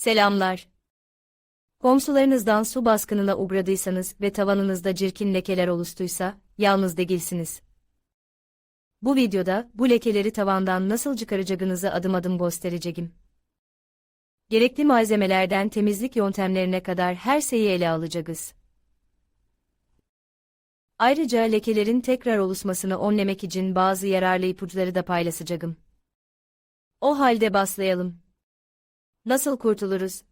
Selamlar. Komşularınızdan su baskınına uğradıysanız ve tavanınızda cirkin lekeler oluştuysa, yalnız değilsiniz. Bu videoda bu lekeleri tavandan nasıl çıkaracağınızı adım adım göstereceğim. Gerekli malzemelerden temizlik yöntemlerine kadar her şeyi ele alacağız. Ayrıca lekelerin tekrar oluşmasını önlemek için bazı yararlı ipuçları da paylaşacağım. O halde başlayalım. Nasıl kurtuluruz?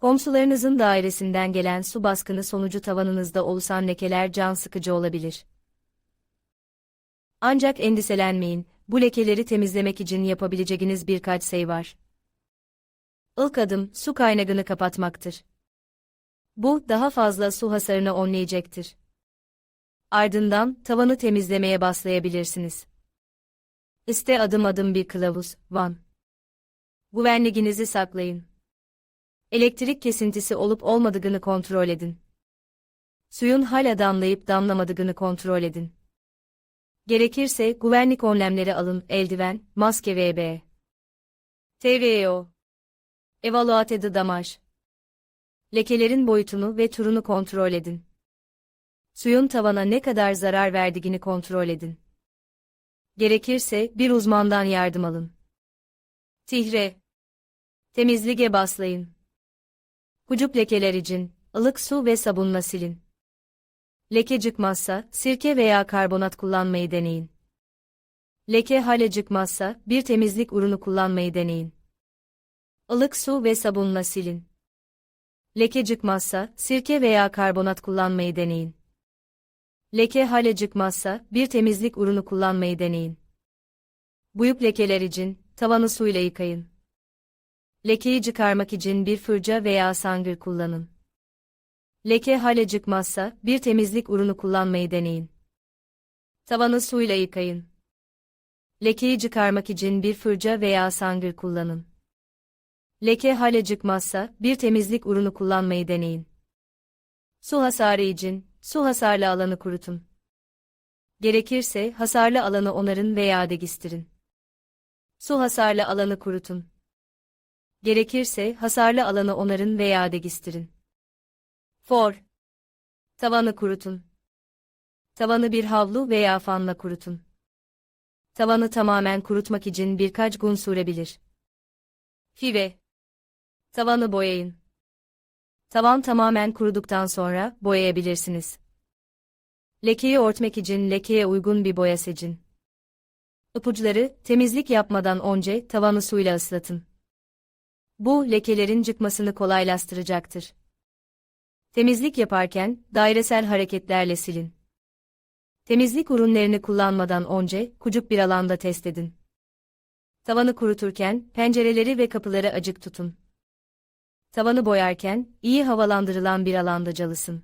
Komşularınızın dairesinden gelen su baskını sonucu tavanınızda oluşan lekeler can sıkıcı olabilir. Ancak endişelenmeyin, bu lekeleri temizlemek için yapabileceğiniz birkaç şey var. İlk adım, su kaynağını kapatmaktır. Bu, daha fazla su hasarını önleyecektir. Ardından, tavanı temizlemeye başlayabilirsiniz. İşte adım adım bir kılavuz, Van. Güvenliğinizi saklayın. Elektrik kesintisi olup olmadığını kontrol edin. Suyun hala damlayıp damlamadığını kontrol edin. Gerekirse güvenlik önlemleri alın, eldiven, maske vb. TVO Evaluate de damaj. Lekelerin boyutunu ve turunu kontrol edin. Suyun tavana ne kadar zarar verdiğini kontrol edin. Gerekirse bir uzmandan yardım alın. Tihre Temizlige baslayın. Kucup lekeler için, ılık su ve sabunla silin. Leke çıkmazsa, sirke veya karbonat kullanmayı deneyin. Leke hala çıkmazsa, bir temizlik ürünü kullanmayı deneyin. Ilık su ve sabunla silin. Leke çıkmazsa, sirke veya karbonat kullanmayı deneyin. Leke hala çıkmazsa, bir temizlik ürünü kullanmayı deneyin. Büyük lekeler için, tavanı suyla yıkayın. Lekeyi çıkarmak için bir fırça veya sangır kullanın. Leke hala çıkmazsa, bir temizlik ürünü kullanmayı deneyin. Tavanı suyla yıkayın. Lekeyi çıkarmak için bir fırça veya sangır kullanın. Leke hala çıkmazsa, bir temizlik ürünü kullanmayı deneyin. Su hasarı için, su hasarlı alanı kurutun. Gerekirse, hasarlı alanı onarın veya degistirin. Su hasarlı alanı kurutun. Gerekirse, hasarlı alanı onarın veya degistirin. For. Tavanı kurutun. Tavanı bir havlu veya fanla kurutun. Tavanı tamamen kurutmak için birkaç gün sürebilir. Five. Tavanı boyayın. Tavan tamamen kuruduktan sonra boyayabilirsiniz. Lekeyi örtmek için lekeye uygun bir boya seçin. İpuçları, temizlik yapmadan önce tavanı suyla ıslatın. Bu, lekelerin çıkmasını kolaylaştıracaktır. Temizlik yaparken, dairesel hareketlerle silin. Temizlik ürünlerini kullanmadan önce, kucuk bir alanda test edin. Tavanı kuruturken, pencereleri ve kapıları açık tutun. Tavanı boyarken, iyi havalandırılan bir alanda çalışın.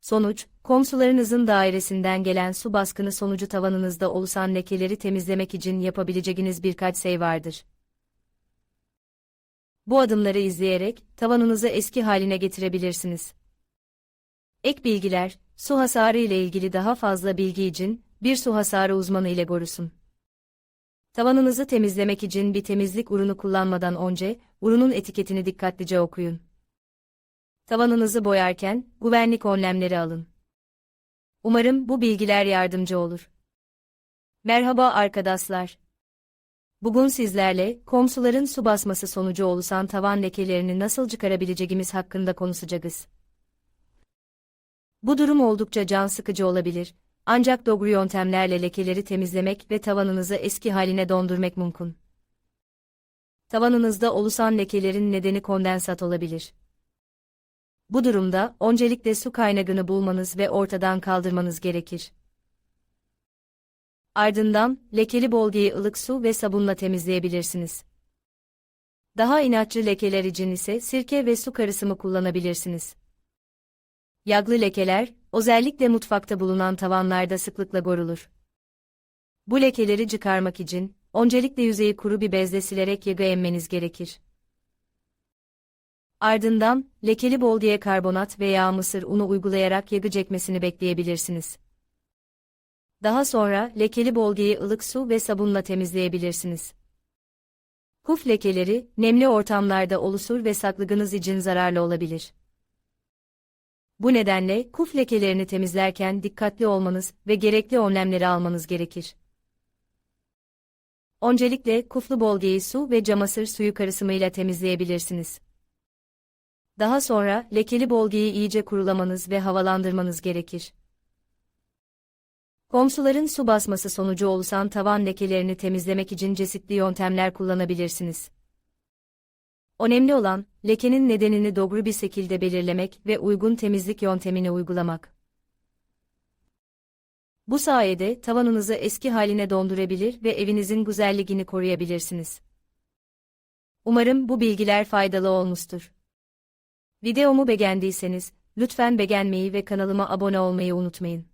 Sonuç, komşularınızın dairesinden gelen su baskını sonucu tavanınızda oluşan lekeleri temizlemek için yapabileceğiniz birkaç şey vardır. Bu adımları izleyerek tavanınızı eski haline getirebilirsiniz. Ek bilgiler, su hasarı ile ilgili daha fazla bilgi için bir su hasarı uzmanı ile görüşün. Tavanınızı temizlemek için bir temizlik ürünü kullanmadan önce ürünün etiketini dikkatlice okuyun. Tavanınızı boyarken güvenlik önlemleri alın. Umarım bu bilgiler yardımcı olur. Merhaba arkadaşlar. Bugün sizlerle komşuların su basması sonucu oluşan tavan lekelerini nasıl çıkarabileceğimiz hakkında konuşacağız. Bu durum oldukça can sıkıcı olabilir, ancak doğru yöntemlerle lekeleri temizlemek ve tavanınızı eski haline dondurmak mümkün. Tavanınızda oluşan lekelerin nedeni kondensat olabilir. Bu durumda öncelikle su kaynağını bulmanız ve ortadan kaldırmanız gerekir. Ardından, lekeli bölgeyi ılık su ve sabunla temizleyebilirsiniz. Daha inatçı lekeler için ise sirke ve su karışımı kullanabilirsiniz. Yağlı lekeler, özellikle mutfakta bulunan tavanlarda sıklıkla görülür. Bu lekeleri çıkarmak için, öncelikle yüzeyi kuru bir bezle silerek yağı emmeniz gerekir. Ardından, lekeli bölgeye karbonat veya mısır unu uygulayarak yağı çekmesini bekleyebilirsiniz. Daha sonra lekeli bölgeyi ılık su ve sabunla temizleyebilirsiniz. Kuf lekeleri, nemli ortamlarda oluşur ve saklıgınız için zararlı olabilir. Bu nedenle kuf lekelerini temizlerken dikkatli olmanız ve gerekli önlemleri almanız gerekir. Öncelikle kuflu bölgeyi su ve camasır suyu karışımıyla temizleyebilirsiniz. Daha sonra lekeli bölgeyi iyice kurulamanız ve havalandırmanız gerekir. Komşuların su basması sonucu oluşan tavan lekelerini temizlemek için çeşitli yöntemler kullanabilirsiniz. Önemli olan, lekenin nedenini doğru bir şekilde belirlemek ve uygun temizlik yöntemini uygulamak. Bu sayede tavanınızı eski haline dondurabilir ve evinizin güzelliğini koruyabilirsiniz. Umarım bu bilgiler faydalı olmuştur. Videomu beğendiyseniz, lütfen beğenmeyi ve kanalıma abone olmayı unutmayın.